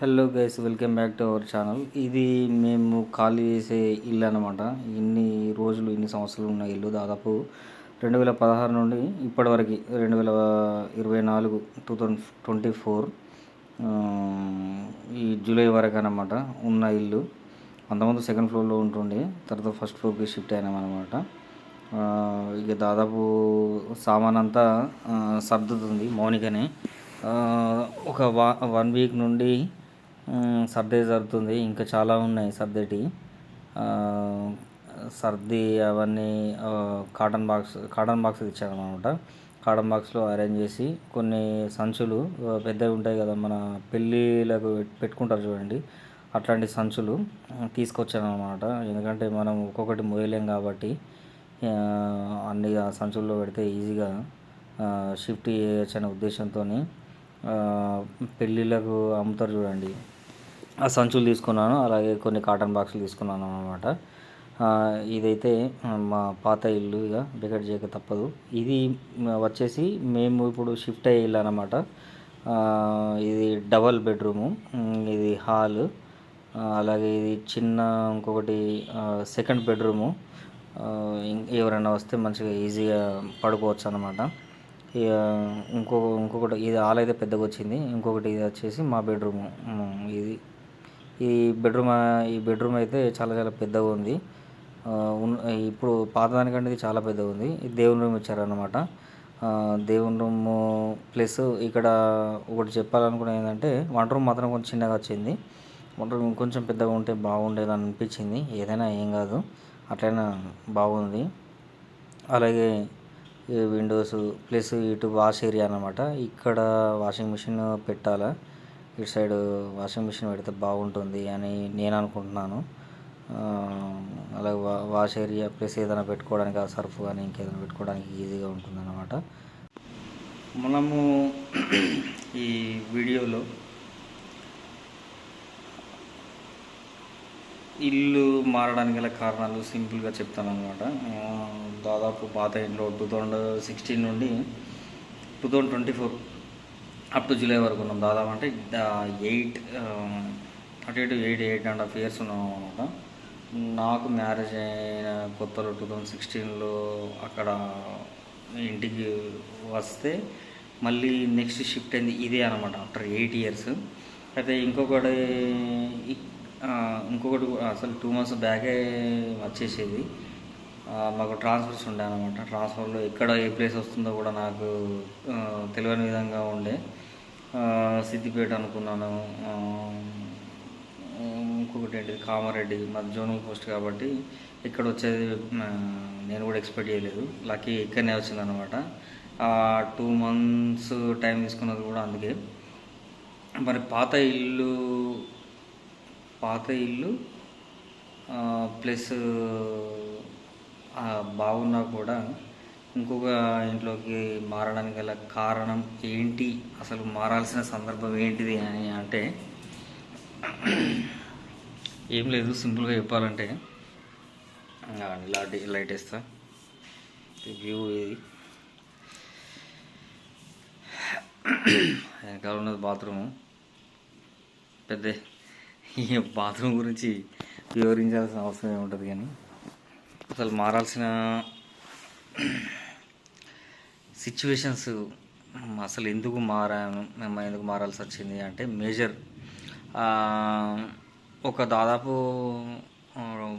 Hello guys welcome back to our channel. ఇది మేము ఖాళీ చేసే ఇల్లు అనమాట ఇన్ని రోజులు ఇన్ని సంవత్సరాలు ఉన్న ఇల్లు దాదాపు రెండు వేల పదహారు నుండి ఇప్పటివరకు రెండు వేల ఇరవై నాలుగు టూ థౌజండ్ ట్వంటీ ఫోర్ ఈ జూలై వరకు అనమాట ఉన్న ఇల్లు. అంతకుముందు సెకండ్ ఫ్లోర్లో ఉంటుండే తర్వాత ఫస్ట్ ఫ్లోర్కి షిఫ్ట్ అయినామన్నమాట ఇక దాదాపు సామాన్ అంతా సర్దుతుంది మౌనికనే. ఒక వా వన్ వీక్ నుండి సర్దే జరుగుతుంది. ఇంకా చాలా ఉన్నాయి సర్దేటి. సర్ది అవన్నీ కాటన్ బాక్స్ కాటన్ బాక్స్ ఇచ్చారనమాట కాటన్ బాక్స్లో అరేంజ్ చేసి కొన్ని సంచులు పెద్దవి ఉంటాయి కదా మన పెళ్ళిళ్ళకు పెట్టుకుంటారు చూడండి. అట్లాంటి సంచులు తీసుకొచ్చాను అనమాట ఎందుకంటే మనం ఒక్కొక్కటి మోయలేం కాబట్టి అన్ని ఆ సంచుల్లో పెడితే ఈజీగా షిఫ్ట్ చేయొచ్చు అనే ఉద్దేశంతో పెళ్ళిళ్ళకు అమ్ముతారు చూడండి. సంచులు తీసుకున్నాను అలాగే కొన్ని కాటన్ బాక్సులు తీసుకున్నాను అనమాట ఇదైతే మా పాత ఇల్లు ఇక బిగట్ చేయక తప్పదు. ఇది వచ్చేసి మేము ఇప్పుడు షిఫ్ట్ అయ్యే ఇల్లు అనమాట ఇది డబల్ బెడ్రూము ఇది హాల్ అలాగే ఇది చిన్న ఇంకొకటి సెకండ్ బెడ్రూము. ఎవరైనా వస్తే మంచిగా ఈజీగా పడుకోవచ్చు అనమాట ఇక ఇంకో ఇంకొకటి ఇది హాల్ అయితే పెద్దగా వచ్చింది. ఇంకొకటి ఇది వచ్చేసి మా బెడ్రూము. ఇది ఈ బెడ్రూమ్ ఈ బెడ్రూమ్ అయితే చాలా చాలా పెద్దగా ఉంది. ఇప్పుడు పాతదానికంటే ఇది చాలా పెద్దగా ఉంది. ఇది దేవుని రూమ్ ఇచ్చారనమాట దేవుని రూమ్ ప్లస్ ఇక్కడ ఒకటి చెప్పాలనుకున్న ఏంటంటే వంట రూమ్ మాత్రం కొంచెం చిన్నగా వచ్చింది. వంట రూమ్ కొంచెం పెద్దగా ఉంటే బాగుండేది అని అనిపించింది. ఏదైనా ఏం కాదు. అట్లయినా బాగుంది. అలాగే ఈ విండోస్ ప్లస్ ఇటు వాష్ ఏరియా అన్నమాట. ఇక్కడ వాషింగ్ మిషన్ పెట్టాలా. ఇటు సైడ్ వాషింగ్ మిషన్ పెడితే బాగుంటుంది అని నేను అనుకుంటున్నాను. అలాగే వా వాష్ ఏరియా ప్లస్ ఏదైనా పెట్టుకోవడానికి ఆ సర్ఫ్ కానీ ఇంకేదైనా పెట్టుకోవడానికి ఈజీగా ఉంటుంది అన్నమాట మనము ఈ వీడియోలో ఇల్లు మారడానికి గల కారణాలు సింపుల్గా చెప్తాను అనమాట దాదాపు పాత ఇంట్లో టూ థౌజండ్ సిక్స్టీన్ నుండి two thousand twenty four up to July వరకు ఉన్నాం. దాదాపు అంటే ఎయిట్ అటు ఇటు eight eight and half years ఉన్నాం అనమాట నాకు మ్యారేజ్ అయిన కొత్తలో టూ థౌజండ్ సిక్స్టీన్లో అక్కడ ఇంటికి వస్తే మళ్ళీ నెక్స్ట్ షిఫ్ట్ అయింది ఇదే అనమాట ఆఫ్టర్ ఎయిట్ ఇయర్స్ అయితే ఇంకొకటి ఇంకొకటి అసలు టూ మంత్స్ బ్యాకే వచ్చేసేది. మాకు ట్రాన్స్ఫర్స్ ఉండే అనమాట ట్రాన్స్ఫర్లో ఎక్కడ ఏ ప్లేస్ వస్తుందో కూడా నాకు తెలియని విధంగా ఉండే. సిద్దిపేట అనుకున్నాను. ఇంకొకటి ఏంటిది? కామారెడ్డి మాది జోనల్ పోస్ట్ కాబట్టి ఇక్కడ వచ్చేది నేను కూడా ఎక్స్పెక్ట్ చేయలేదు. లక్కీ ఇక్కడనే వచ్చిందనమాట టూ మంత్స్ టైం తీసుకున్నది కూడా అందుకే. మరి పాత ఇల్లు పాత ఇల్లు ప్లస్ బాగున్నా కూడా ఇంకొక ఇంట్లోకి మారడానికి గల కారణం ఏంటి? అసలు మారాల్సిన సందర్భం ఏంటిది అని అంటే ఏం లేదు సింపుల్గా చెప్పాలంటే. ఆ, లైట్ లైట్ వేస్తా. వ్యూ ఇది. వెనకాల ఉన్నది బాత్రూము. పెద్ద ఈ బాత్రూమ్ గురించి వివరించాల్సిన అవసరం ఏముంటుంది కానీ అసలు మారాల్సిన సిచ్యువేషన్స్ అసలు ఎందుకు మారాను మేము ఎందుకు మారాల్సి వచ్చింది అంటే మేజర్ ఒక దాదాపు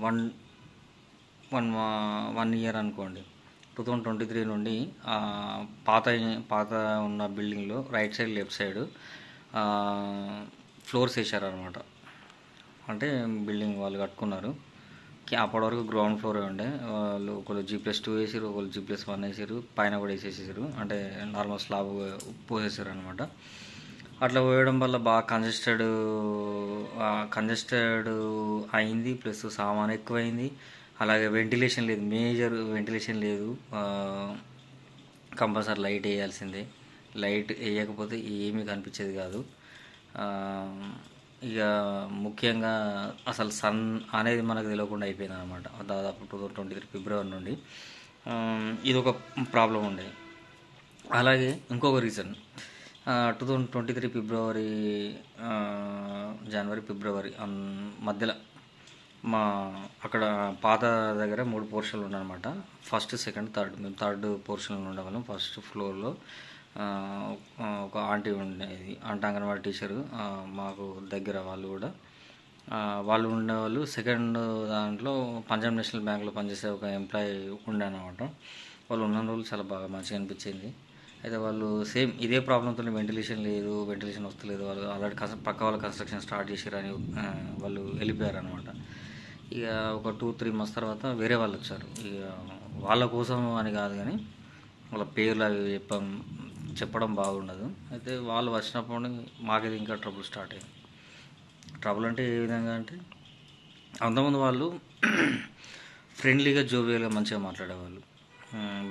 వన్ వన్ వన్ ఇయర్ అనుకోండి. టూ థౌజండ్ ట్వంటీ త్రీ నుండి పాత పాత ఉన్న బిల్డింగ్లో right side left side floors వేసారనమాట అంటే బిల్డింగ్ వాళ్ళు కట్టుకున్నారు. అప్పటి వరకు గ్రౌండ్ ఫ్లోర్ ఉండే. వాళ్ళు ఒకళ్ళు జీ ప్లస్ టూ వేసారు ఒకళ్ళు జీ ప్లస్ వన్ వేసారు పైన కూడా వేసేసారు అంటే నార్మల్ స్లాబ్ పోసేసారు అనమాట అట్లా పోయడం వల్ల బాగా కంజెస్టెడ్ కంజెస్టెడ్ అయింది. ప్లస్ సామాన్ ఎక్కువైంది. అలాగే వెంటిలేషన్ లేదు. మేజర్ వెంటిలేషన్ లేదు. కంపల్సరీ లైట్ వేయాల్సిందే. లైట్ వేయకపోతే ఏమీ కనిపించేది కాదు. ఇక ముఖ్యంగా అసలు సన్ అనేది మనకు తెలియకుండా అయిపోయింది అనమాట దాదాపు two thousand twenty three February నుండి. ఇది ఒక ప్రాబ్లం ఉండే. అలాగే ఇంకొక reason. Two thousand twenty three February January February అన్- మధ్యలో మా అక్కడ పాత దగ్గర మూడు పోర్షన్లు ఉన్నాయన్నమాట ఫస్ట్ సెకండ్ థర్డ్. మేము థర్డ్ పోర్షన్లో ఉండేవాళ్ళం. ఫస్ట్ ఫ్లోర్లో ఒక ఆంటీ ఉండేది ఆంటీ అంగన్వాడీ టీచరు. మాకు దగ్గర వాళ్ళు కూడా. వాళ్ళు ఉండేవాళ్ళు సెకండ్ దాంట్లో పంజాబ్ నేషనల్ బ్యాంక్లో పనిచేసే ఒక ఎంప్లాయీ ఉండే అనమాట వాళ్ళు ఉన్న రోజులు చాలా బాగా మంచిగా అనిపించింది. అయితే వాళ్ళు సేమ్ ఇదే ప్రాబ్లంతో వెంటిలేషన్ లేదు వెంటిలేషన్ వస్తలేదు. వాళ్ళు ఆల్రెడీ కన్స్ట్ర పక్క వాళ్ళ కన్స్ట్రక్షన్ స్టార్ట్ చేశారు అని వాళ్ళు వెళ్ళిపోయారు అనమాట ఇక ఒక టూ త్రీ మంత్స్ తర్వాత వేరే వాళ్ళు వచ్చారు. ఇక వాళ్ళ కోసం అని కాదు కానీ వాళ్ళ పేర్లు అవి చెప్పం చెప్పడం బాగుండదు. అయితే వాళ్ళు వచ్చినప్పుడు మాకైతే ఇంకా ట్రబుల్ స్టార్ట్ అయింది. ట్రబుల్ అంటే ఏ విధంగా అంటే అంతకుముందు వాళ్ళు ఫ్రెండ్లీగా జోబియల్గా మంచిగా మాట్లాడేవాళ్ళు.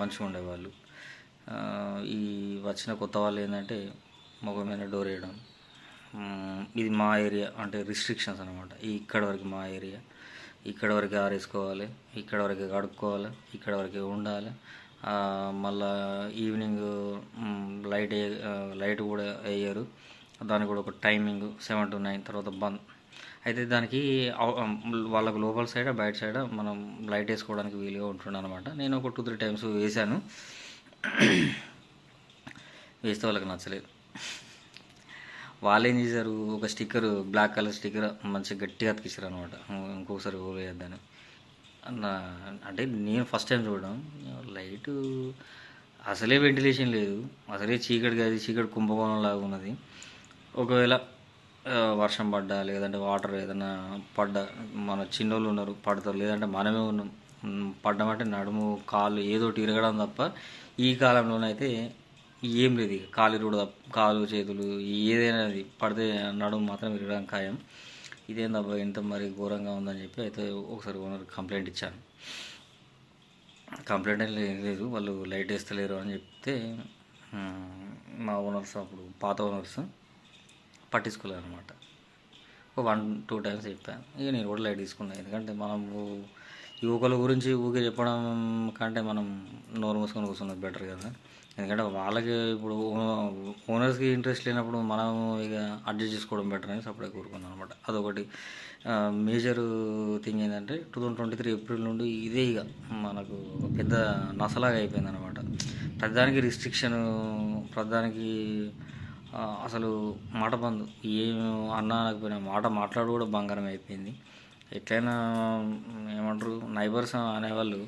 మంచిగా ఉండేవాళ్ళు. ఈ వచ్చిన కొత్త వాళ్ళు ఏంటంటే మొగ మీద డోర్ వేయడం. ఇది మా ఏరియా అంటే రిస్ట్రిక్షన్స్ అనమాట ఇక్కడ వరకు మా ఏరియా. ఇక్కడ వరకు ఆరేసుకోవాలి. ఇక్కడ వరకు కడుక్కోవాలి. ఇక్కడ వరకు ఉండాలి. మళ్ళా ఈవినింగ్ లైట్ లైట్ కూడా వేయరు. దానికి కూడా ఒక టైమింగ్ సెవెన్ టు నైన్ తర్వాత బంద్. అయితే దానికి వాళ్ళకు లోపల సైడ్ బయట సైడ్ మనం లైట్ వేసుకోవడానికి వీలుగా ఉంటుండే అనమాట నేను ఒక టూ త్రీ టైమ్స్ వేసాను వేస్తే వాళ్ళకి నచ్చలేదు. వాళ్ళు ఏం చేశారు? ఒక స్టిక్కర్ బ్లాక్ కలర్ స్టిక్కర్ మంచిగా గట్టిగా అతికిచ్చారు అనమాట ఇంకొకసారి వేయద్దని నా అంటే నేను ఫస్ట్ టైం చూడడం. లైట్ అసలే వెంటిలేషన్ లేదు. అసలే చీకటి కాదు చీకటి కుంభకోణం లాగా ఉన్నది. ఒకవేళ వర్షం పడ్డా లేదంటే వాటర్ ఏదైనా పడ్డా మన చిన్నోళ్ళు ఉన్నారు పడతారు లేదంటే మనమే ఉన్నాం పడ్డమంటే నడుము కాలు ఏదో ఒకటి ఇరగడం తప్ప ఈ కాలంలోనైతే ఏం లేదు. కాలు ఇరుగుడు తప్ప కాలు చేతులు ఏదైనా అది పడితే నడుము మాత్రం ఇరగడం ఖాయం. ఇదేందబ్బా ఇంత మరి ఘోరంగా ఉందని చెప్పి అయితే ఒకసారి ఓనర్ కంప్లైంట్ ఇచ్చాను. కంప్లైంట్ ఏం లేదు వాళ్ళు లైట్ వేస్తలేరు అని చెప్తే మా ఓనర్స్ అప్పుడు పాత ఓనర్స్ పట్టించుకోలేదు అనమాట ఒక వన్ టూ టైమ్స్ చెప్పాను ఇక నేను కూడా లైట్ తీసుకున్నాను ఎందుకంటే మనము యువకుల గురించి ఊకే చెప్పడం కంటే మనం నోరు మూసుకొని కూర్చున్నది బెటర్ కదా. ఎందుకంటే వాళ్ళకి ఇప్పుడు ఓనర్స్కి ఇంట్రెస్ట్ లేనప్పుడు మనం ఇక అడ్జస్ట్ చేసుకోవడం బెటర్ అని సపరేట్ కోరుకున్నాం అనమాట అదొకటి. మేజర్ థింగ్ ఏంటంటే two thousand twenty three April నుండి ఇదే ఇక మనకు పెద్ద నసలాగా అయిపోయింది అనమాట ప్రతిదానికి రిస్ట్రిక్షన్ ప్రతిదానికి అసలు మాట బంద్ ఏం అన్నా అనకపోయినా మాట మాట్లాడు కూడా బంగారం అయిపోయింది. ఎట్లయినా ఏమంటారు నైబర్స్ అనేవాళ్ళు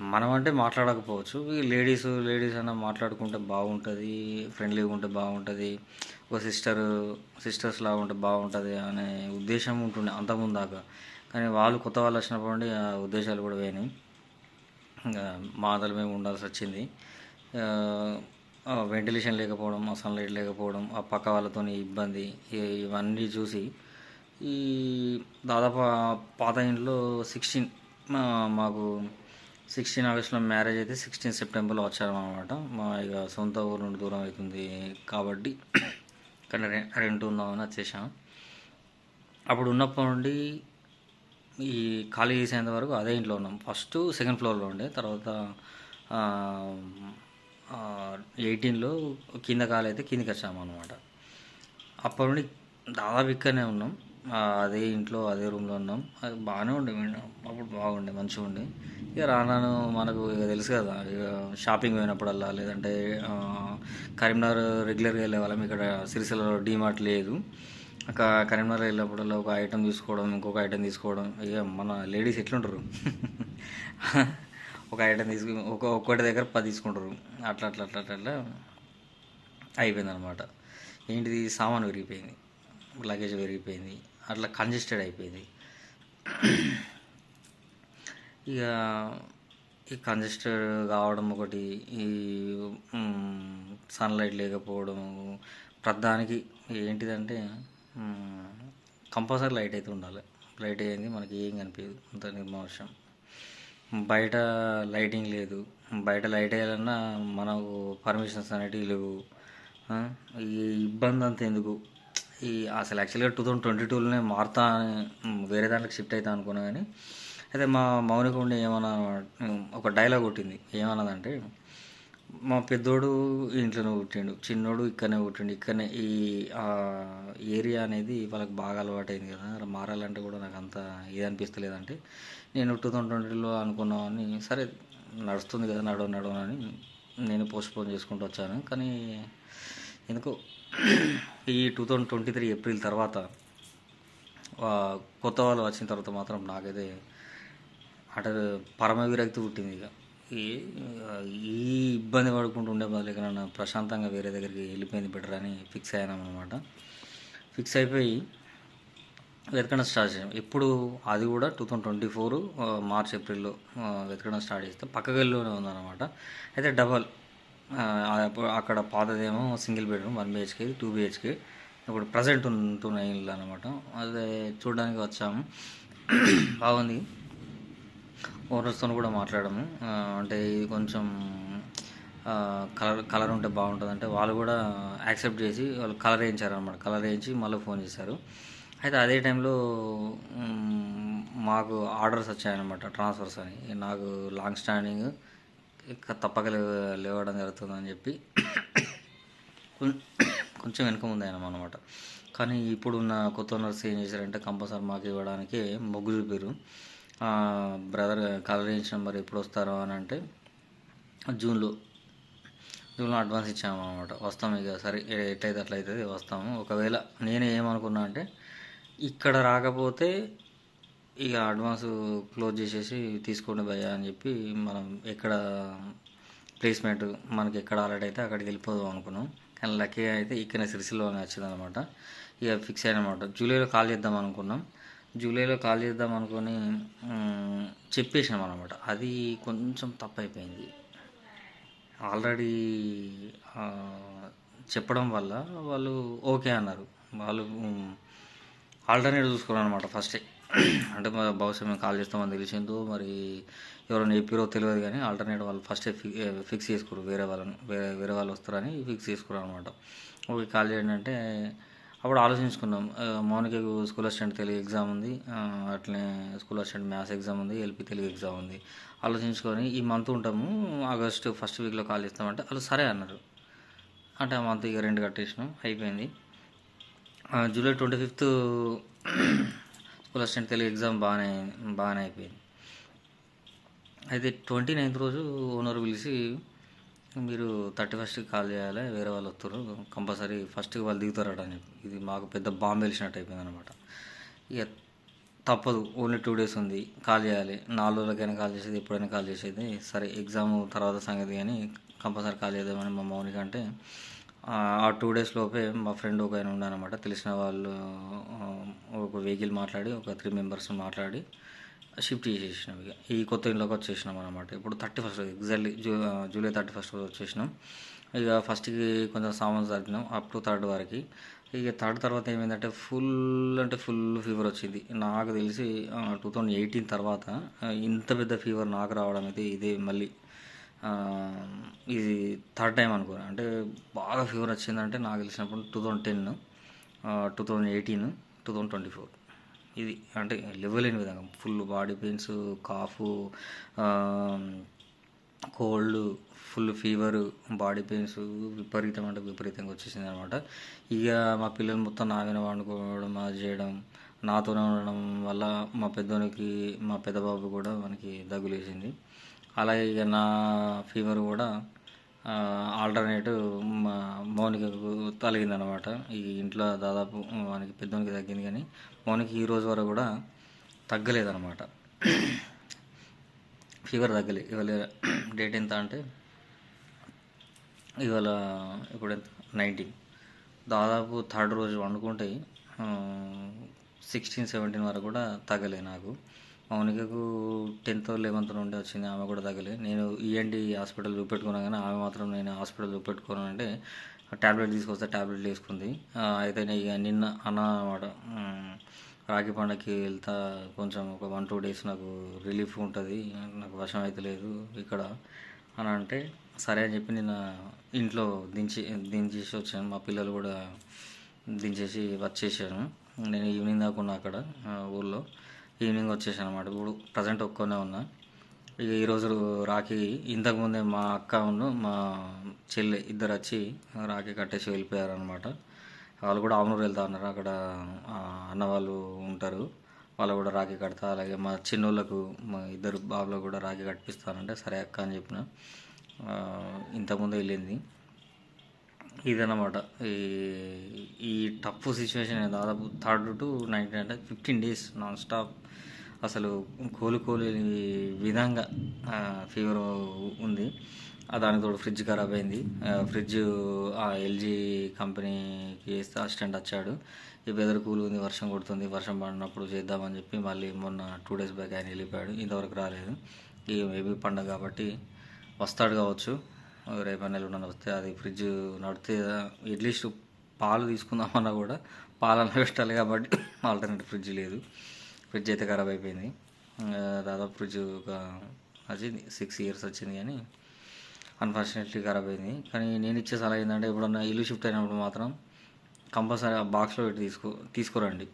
మనం అంటే మాట్లాడకపోవచ్చు లేడీస్ లేడీస్ అన్న మాట్లాడుకుంటే బాగుంటుంది ఫ్రెండ్లీగా ఉంటే బాగుంటుంది ఒక సిస్టర్ సిస్టర్స్ లాగా ఉంటే బాగుంటుంది అనే ఉద్దేశం ఉంటుండే అంతకుముందు దాకా కానీ వాళ్ళు కొత్త వాళ్ళు వచ్చినప్పటి నుండి ఆ ఉద్దేశాలు కూడా పోయినాయి ఇంకా మాటలు మేము ఉండాల్సి వచ్చింది. వెంటిలేషన్ లేకపోవడం ఆ సన్లైట్ లేకపోవడం ఆ పక్క వాళ్ళతో ఇబ్బంది ఇవన్నీ చూసి ఈ దాదాపు పాత ఇంట్లో సిక్స్టీన్ మాకు సిక్స్టీన్ ఆగస్ట్లో మ్యారేజ్ అయితే సిక్స్టీన్ సెప్టెంబర్లో వచ్చారన్నమాట మా ఇక సొంత ఊరు నుండి దూరం అవుతుంది కాబట్టి కానీ రె రెంట్ ఉందామని వచ్చేసాం. అప్పుడు ఉన్నప్పటి నుండి ఈ ఖాళీ చేసేంత వరకు అదే ఇంట్లో ఉన్నాం. ఫస్ట్ సెకండ్ ఫ్లోర్లో ఉండే తర్వాత ఎయిటీన్లో కింద ఖాళీ అయితే కిందకి వచ్చాము అనమాట అప్పటి నుండి దాదాపు ఇక్కడనే ఉన్నాం. అదే ఇంట్లో అదే రూమ్లో ఉన్నాం. అది బాగానే ఉండే అప్పుడు బాగుండే మంచిగా ఉండే. ఇక రాను మనకు ఇక తెలుసు కదా ఇక షాపింగ్ పోయినప్పుడల్లా లేదంటే కరీంనగర్ రెగ్యులర్గా వెళ్ళే వాళ్ళం. ఇక్కడ సిరిసిల్లలో డీమార్ట్ లేదు. ఒక కరీంనగర్ వెళ్ళినప్పుడల్లా ఒక ఐటెం తీసుకోవడం ఇంకొక ఐటెం తీసుకోవడం. ఇక మన లేడీస్ ఎట్లుంటారు? ఒక ఐటెం తీసుకు ఒక ఒక్కటి దగ్గర పది తీసుకుంటారు. అట్లా అట్లా అట్లా అట్లా అట్లా అయిపోయింది అనమాట ఏంటిది? సామాన్ విరిగిపోయింది. లగేజ్ విరిగిపోయింది. అట్లా కంజెస్టెడ్ అయిపోయింది. ఇక ఈ కంజెస్టెడ్ కావడం ఒకటి ఈ సన్లైట్ లేకపోవడం ప్రధానికి ఏంటిదంటే కంపల్సరీ లైట్ అయితే ఉండాలి. లైట్ అయ్యింది మనకి ఏం కనిపించదు అంత నిర్మానుష్యం. బయట లైటింగ్ లేదు. బయట లైట్ వేయాలన్నా మనకు పర్మిషన్స్ అనేటివి లేవు. ఈ ఇబ్బంది అంత ఎందుకు? ఈ అసలు యాక్చువల్గా టూ థౌజండ్ ట్వంటీ టూలోనే మారుతా వేరే దాంట్లోకి షిఫ్ట్ అవుతా అనుకున్నా కానీ అయితే మా మౌనిక ఉండి ఏమన్నా ఒక డైలాగ్ కొట్టింది. ఏమన్నదంటే మా పెద్దోడు ఇంట్లోనే పుట్టిండు చిన్నోడు ఇక్కడనే పుట్టిండు ఇక్కడనే ఈ ఏరియా అనేది వాళ్ళకి బాగా అలవాటైంది కదా మారాలంటే కూడా నాకు అంత ఇది అనిపిస్తలేదంటే నేను టూ థౌజండ్ ట్వంటీలో అనుకున్నామని సరే నడుస్తుంది కదా నడవ నడవనని నేను పోస్ట్పోన్ చేసుకుంటూ వచ్చాను. కానీ ఎందుకో ఈ two thousand twenty three April తర్వాత కొత్త వాళ్ళు వచ్చిన తర్వాత మాత్రం నాకైతే అట పరమ విరక్తి పుట్టింది ఇక. ఈ ఈ ఇబ్బంది పడుకుంటూ ఉండే బదులు ఇక నన్ను ప్రశాంతంగా వేరే దగ్గరికి వెళ్ళిపోయింది బెటర్ అని ఫిక్స్ అయ్యాను అనమాట ఫిక్స్ అయిపోయి వెతకడం స్టార్ట్ చేసాం ఇప్పుడు అది కూడా two thousand twenty four March ఏప్రిల్లో వెతకడం స్టార్ట్ చేస్తే పక్క గల్లోనే ఉందన్నమాట. అయితే డబల్ అక్కడ పాతదేమో single bedroom one BHK two BHK. ఇప్పుడు ప్రజెంట్ ఉంటున్న ఇల్లు అనమాట అదే చూడడానికి వచ్చాము. బాగుంది. ఓనర్స్తో కూడా మాట్లాడాము. అంటే ఇది కొంచెం కలర్ కలర్ ఉంటే బాగుంటుంది అంటే వాళ్ళు కూడా యాక్సెప్ట్ చేసి వాళ్ళు కలర్ వేయించారు అనమాట కలర్ వేయించి మళ్ళీ ఫోన్ చేశారు. అయితే అదే టైంలో మాకు ఆర్డర్స్ వచ్చాయన్నమాట ట్రాన్స్ఫర్స్ అని. నాకు లాంగ్ స్టాండింగ్ ఇక తప్పక లేవడం జరుగుతుందని చెప్పి కొంచెం వెనుక ముందు అనమాట కానీ ఇప్పుడున్న కొత్త నర్స్ ఏం చేశారంటే కంపల్సరీ మాకు ఇవ్వడానికి మొగ్గు చూపారు బ్రదర్ కలర్ వేయించిన మరి ఎప్పుడు వస్తారో అని అంటే జూన్లో జూన్లో అడ్వాన్స్ ఇచ్చాము అనమాట వస్తాము ఇక సరే ఎట్లయితే అట్లయితే వస్తాము. ఒకవేళ నేను ఏమనుకున్నా అంటే ఇక్కడ రాకపోతే ఇక అడ్వాన్స్ క్లోజ్ చేసేసి తీసుకోండి భయ్యా అని చెప్పి మనం ఎక్కడ ప్లేస్మెంట్ మనకి ఎక్కడ ఆల్రెడీ అయితే అక్కడికి వెళ్ళిపోదాం అనుకున్నాం. కానీ లక్కీగా అయితే ఇక్కడ సిరిసిల్లోనే వచ్చిందనమాట. ఇక ఫిక్స్ అయినమాట. జూలైలో కాల్ చేద్దాం అనుకున్నాం. జూలైలో కాల్ చేద్దాం అనుకొని చెప్పేసినాం అనమాట. అది కొంచెం తప్పు అయిపోయింది ఆల్రెడీ చెప్పడం వల్ల వాళ్ళు ఓకే అన్నారు. వాళ్ళు ఆల్టర్నేట్ చూసుకున్నారు అనమాట ఫస్టే. అంటే మా బహుశా మేము కాల్ చేస్తామని తెలిసిందో మరి ఎవరైనా చెప్పిరో తెలియదు కానీ ఆల్టర్నేట్ వాళ్ళు ఫస్టే ఫి ఫిక్స్ చేసుకురు వేరే వాళ్ళని వేరే వేరే వాళ్ళు వస్తారని ఫిక్స్ చేసుకున్నారు అనమాట ఓకే కాల్ చేయండి అంటే అప్పుడు ఆలోచించుకున్నాం. ఆ, మౌనికకు స్కూల్ అసిస్టెంట్ తెలుగు ఎగ్జామ్ ఉంది. అట్లనే స్కూల్ అసిస్టెంట్ మ్యాథ్స్ ఎగ్జామ్ ఉంది ఎల్పి తెలుగు ఎగ్జామ్ ఉంది. ఆలోచించుకొని ఈ మంత్ ఉంటాము ఆగస్ట్ ఫస్ట్ వీక్లో కాల్ చేస్తామంటే వాళ్ళు సరే అన్నారు. అంటే ఆ మంత్ ఇక రెండు కట్టేసినాం అయిపోయింది. July twenty fifth school assistant Telugu exam బాగానే బాగానే అయిపోయింది. అయితే ట్వంటీ నైన్త్ రోజు ఓనర్ పిలిచి మీరు థర్టీ ఫస్ట్కి కాల్ చేయాలి వేరే వాళ్ళు వస్తారు కంపల్సరీ ఫస్ట్కి వాళ్ళు దిగుతారట అని చెప్పి. ఇది మాకు పెద్ద బాంబు వెలిసినట్టు అయిపోయింది అనమాట ఇక తప్పదు ఓన్లీ టూ డేస్ ఉంది కాల్ చేయాలి. నాలుగు రోజులకైనా కాల్ చేసేది ఎప్పుడైనా కాల్ చేసేది. సరే ఎగ్జామ్ తర్వాత సంగతి కానీ కంపల్సరీ కాల్ చేద్దామని మా మౌనిక అంటే ఆ, టూ డేస్ లోపే మా ఫ్రెండ్ ఒక ఆయన ఉన్నారనమాట తెలిసిన వాళ్ళు ఒక వెహికల్ మాట్లాడి ఒక త్రీ మెంబర్స్ మాట్లాడి షిఫ్ట్ చేసేసినాం ఇక. ఈ కొత్త ఇంట్లోకి వచ్చేసినాం అనమాట ఇప్పుడు thirty first exactly zoo July thirty first వచ్చేసినాం. ఇక ఫస్ట్కి కొంచెం సామాన్ సర్దినాం అప్ టు థర్డ్ వరకు. ఇక థర్డ్ తర్వాత ఏమైందంటే ఫుల్ అంటే ఫుల్ ఫీవర్ వచ్చింది. నాకు తెలిసి టూ థౌజండ్ ఎయిటీన్ తర్వాత ఇంత పెద్ద ఫీవర్ నాకు రావడం అయితే ఇదే మళ్ళీ. ఇది థర్డ్ టైం అనుకోను అంటే బాగా ఫీవర్ వచ్చిందంటే నాకు తెలిసినప్పుడు two thousand ten two thousand eighteen two thousand twenty four. ఇది అంటే లేని విధంగా full body pains cough cold full fever body pains విపరీతం అంటే విపరీతంగా వచ్చేసింది అనమాట ఇక మా పిల్లలు మొత్తం నా మీద వండుకోవడం అది చేయడం నాతోనే ఉండడం వల్ల మా పెద్దోనికి మా పెద్ద బాబు కూడా మనకి దగ్గులేసింది అలాగే ఇక నా ఫీవర్ కూడా ఆల్టర్నేటివ్ మా మౌనికకు తగిలిందనమాట. ఈ ఇంట్లో దాదాపు మనకి పెద్దోనికి తగ్గింది కానీ మౌనికి ఈ రోజు వరకు కూడా తగ్గలేదనమాట. ఫీవర్ తగ్గలేదు ఇవాళ డేట్ ఎంత అంటే ఇవాళ ఇప్పుడు ఎంత? నైన్టీన్ దాదాపు థర్డ్ రోజు వండుకుంటే సిక్స్టీన్ సెవెంటీన్ వరకు కూడా తగ్గలే నాకు. మౌనికకు టెన్త్ లెవెన్త్ నుండి వచ్చింది ఆమె కూడా తగ్గలే నేను ఈఎన్టీ హాస్పిటల్ చూపెట్టుకున్నా కానీ ఆమె మాత్రం నేను హాస్పిటల్ చూపెట్టుకున్నాను అంటే ట్యాబ్లెట్ తీసుకొస్తే ట్యాబ్లెట్ వేసుకుంది. అయితే ఇక నిన్న అన్న అనమాట రాఖీ పండగకి వెళ్తా కొంచెం ఒక వన్ టూ డేస్ నాకు రిలీఫ్ ఉంటుంది నాకు వశం అయితే లేదు ఇక్కడ. అని అంటే సరే అని చెప్పి నేను ఇంట్లో దించి దించేసి వచ్చాను. మా పిల్లలు కూడా దించేసి వచ్చేసాను నేను ఈవినింగ్ దాకా ఉన్నా అక్కడ ఊళ్ళో ఈవినింగ్ వచ్చేసాను అనమాట ఇప్పుడు ప్రజెంట్ ఒక్కనే ఉన్నా. ఇక ఈరోజు రాఖీ ఇంతకుముందే మా అక్క ఉన్న మా చెల్లి ఇద్దరు వచ్చి రాఖీ కట్టేసి వెళ్ళిపోయారు అనమాట వాళ్ళు కూడా ఆమనూరు వెళ్తా ఉన్నారు. అక్కడ అన్న వాళ్ళు ఉంటారు. వాళ్ళు కూడా రాఖీ కడతా అలాగే మా చిన్నోళ్ళకు మా ఇద్దరు బాబులకు కూడా రాఖీ కట్టిస్తానంటే సరే అక్క అని చెప్పిన. ఇంతకుముందు ఇంతకుముందే వెళ్ళింది. ఇదన్నమాట. ఈ ఈ టఫ్ సిచ్యువేషన్ దాదాపు థర్డ్ టు నైన్టీన్ అంటే ఫిఫ్టీన్ డేస్ నాన్ స్టాప్ అసలు కోలుకోలేని విధంగా ఫీవర్ ఉంది. దానికి తోడు ఫ్రిడ్జ్ ఖరాబ్ అయింది. ఫ్రిడ్జ్ ఆ ఎల్జీ కంపెనీకి వేస్తే అసిస్టెంట్ వచ్చాడు. ఈ వెదర్ కూల్ ఉంది వర్షం కొడుతుంది వర్షం పడినప్పుడు చేద్దామని చెప్పి మళ్ళీ మొన్న టూ డేస్ బ్యాక్ ఆయన వెళ్ళిపోయాడు. ఇంతవరకు రాలేదు. ఈ మేబీ పండగ కాబట్టి వస్తాడు కావచ్చు. రేపు నెల వస్తే అది ఫ్రిడ్జ్ నడితే అట్లీస్ట్ పాలు తీసుకుందామన్నా కూడా పాలన పెట్టాలి కాబట్టి ఆల్టర్నేట్ ఫ్రిడ్జ్ లేదు. ఫ్రిడ్జ్ అయితే ఖరాబ్ అయిపోయింది. దాదాపు ఫ్రిడ్జ్ ఒక వచ్చింది సిక్స్ ఇయర్స్ వచ్చింది కానీ అన్ఫార్చునేట్లీ ఖరాబ్ అయింది. కానీ నేను ఇచ్చే సలహా ఏంటంటే ఎప్పుడన్నా ఇల్లు షిఫ్ట్ అయినప్పుడు మాత్రం కంపల్సరీ ఆ బాక్స్లో పెట్టి తీసుకో తీసుకురండి.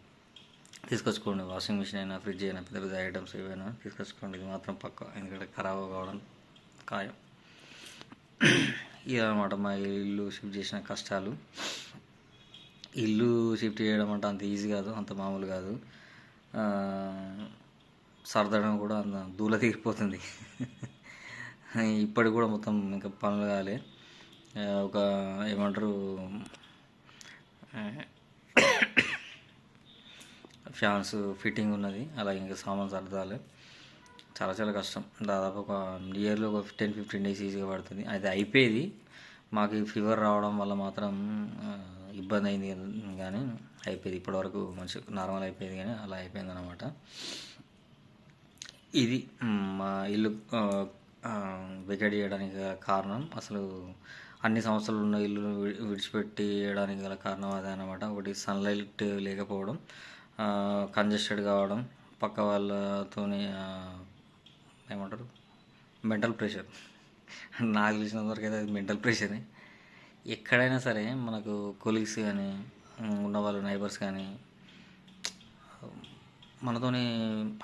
తీసుకొచ్చుకోండి. వాషింగ్ మిషన్ అయినా ఫ్రిడ్జ్ అయినా పెద్ద పెద్ద ఐటమ్స్ ఏవైనా తీసుకొచ్చుకోండి. ఇది మాత్రం పక్క ఎందుకంటే ఖరాబ్ కావడం ఖాయం. ఇదన్నమాట మా ఇల్లు షిఫ్ట్ చేసిన కష్టాలు. ఇల్లు షిఫ్ట్ చేయడం అంటే అంత ఈజీ కాదు అంత మామూలు కాదు. సరదడం సర్దడం కూడా అంత దూల తీరిపోతుంది ఇప్పటికి కూడా మొత్తం ఇంకా పనులు కాలే. ఒక ఏమంటారు ఫ్యాన్స్ ఫిట్టింగ్ ఉన్నది అలాగే ఇంకా సామాన్ సర్దాలి. చాలా చాలా కష్టం. దాదాపు ఒక ఇయర్లో ఒక టెన్ ఫిఫ్టీన్ డేస్ ఈజీగా పడుతుంది. అది అయిపోయేది. మాకు ఫీవర్ రావడం వల్ల మాత్రం ఇబ్బంది అయింది కానీ అయిపోయింది. ఇప్పటివరకు మంచి నార్మల్ అయిపోయింది కానీ అలా అయిపోయింది అనమాట ఇది మా ఇల్లు వికెట్ చేయడానికి కారణం. అసలు అన్ని సంవత్సరాలు ఉన్న ఇల్లు విడిచిపెట్టి వేయడానికి గల కారణం అదే అనమాట ఒకటి సన్లైట్ లేకపోవడం కంజెస్టెడ్ కావడం పక్క వాళ్ళతోని ఏమంటారు? మెంటల్ ప్రెషర్ నాకు తెలిసినంత వరకు అయితే అది మెంటల్ ప్రెషరే ఎక్కడైనా సరే మనకు కొలీగ్స్ కానీ ఉన్నవాళ్ళు నైబర్స్ కానీ మనతోని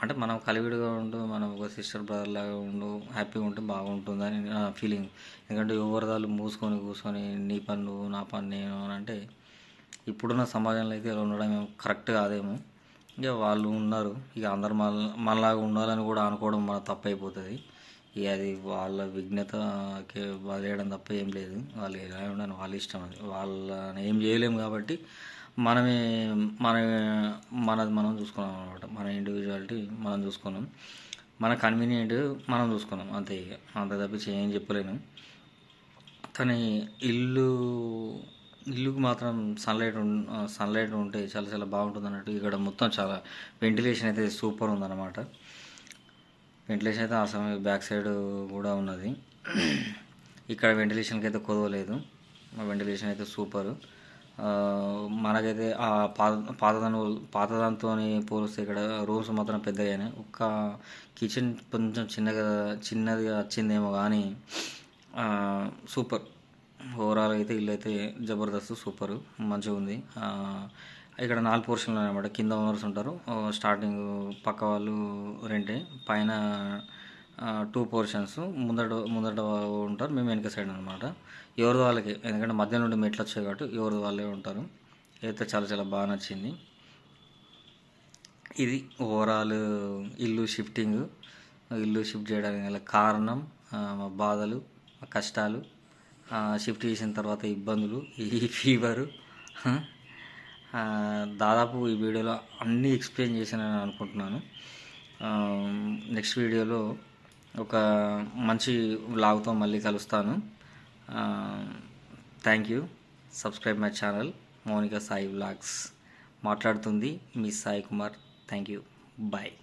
అంటే మనం కలివిడిగా ఉండు మనం ఒక సిస్టర్ బ్రదర్ లాగా ఉండు హ్యాపీగా ఉంటే బాగుంటుందని నా ఫీలింగ్ ఎందుకంటే ఎవరిదాలు మూసుకొని కూర్చొని నీ పని నువ్వు నా పని నేను అని అంటే ఇప్పుడున్న సమాజంలో అయితే ఇలా ఉండడం కరెక్ట్ కాదేమో. ఇక వాళ్ళు ఉన్నారు. ఇక అందరు మన మనలాగా ఉండాలని కూడా అనుకోవడం మన తప్పు అయిపోతుంది ఇక అది వాళ్ళ విఘ్నతకి వదిలేయడం తప్ప ఏం లేదు. వాళ్ళు ఎలా ఉండని వాళ్ళ ఇష్టం అది. వాళ్ళని ఏం చేయలేము కాబట్టి మనమే మన మనది మనం చూసుకున్నాం అనమాట మన ఇండివిజువాలిటీ మనం చూసుకున్నాం. మన కన్వీనియంట్ మనం చూసుకున్నాం. అంతే ఇక. అంత తప్పించి ఏం చెప్పలేను. కానీ ఇల్లు ఇల్లుకు మాత్రం సన్లైట్ సన్లైట్ ఉంటే చాలా చాలా బాగుంటుంది అన్నట్టు. ఇక్కడ మొత్తం చాలా వెంటిలేషన్ అయితే సూపర్ ఉందన్నమాట. వెంటిలేషన్ అయితే ఆ సమయం బ్యాక్ సైడ్ కూడా ఉన్నది. ఇక్కడ వెంటిలేషన్కి అయితే కొదవలేదు. వెంటిలేషన్ అయితే సూపర్ మనకైతే ఆ పాత పాతదాని పాతదాంతో పోలిస్తే ఇక్కడ రూమ్స్ మాత్రం పెద్దగానే. ఒక్క కిచెన్ కొంచెం చిన్నగా చిన్నదిగా వచ్చిందేమో కానీ సూపర్ ఓవరాల్ అయితే ఇల్లు అయితే జబర్దస్త్ సూపర్ మంచిగా ఉంది. ఇక్కడ నాలుగు పోర్షన్లు అనమాట కింద ఓనర్స్ ఉంటారు. స్టార్టింగ్ పక్క వాళ్ళు రెంటే. పైన టూ పోర్షన్స్. ముందట ముందట వాళ్ళు ఉంటారు. మేము వెనక సైడ్ అనమాట ఎవరి వాళ్ళకి ఎందుకంటే మధ్య నుండి మెట్లు వచ్చాయి కాబట్టి ఎవరి వాళ్ళే ఉంటారు. అయితే చాలా చాలా బాగా నచ్చింది. ఇది ఓవరాల్ ఇల్లు షిఫ్టింగ్. ఇల్లు షిఫ్ట్ చేయడానికి గల కారణం మా బాధలు మా కష్టాలు. షిఫ్ట్ చేసిన తర్వాత ఇబ్బందులు ఈ ఫీవరు దాదాపు ఈ వీడియోలో అన్నీ ఎక్స్ప్లెయిన్ చేశానని అనుకుంటున్నాను. నెక్స్ట్ వీడియోలో ఒక మంచి వ్లాగ్తో మళ్ళీ కలుస్తాను. Thank you subscribe my channel Mounika Sai vlogs మాట్లాడుతుంది మీ Sai Kumar. Thank you bye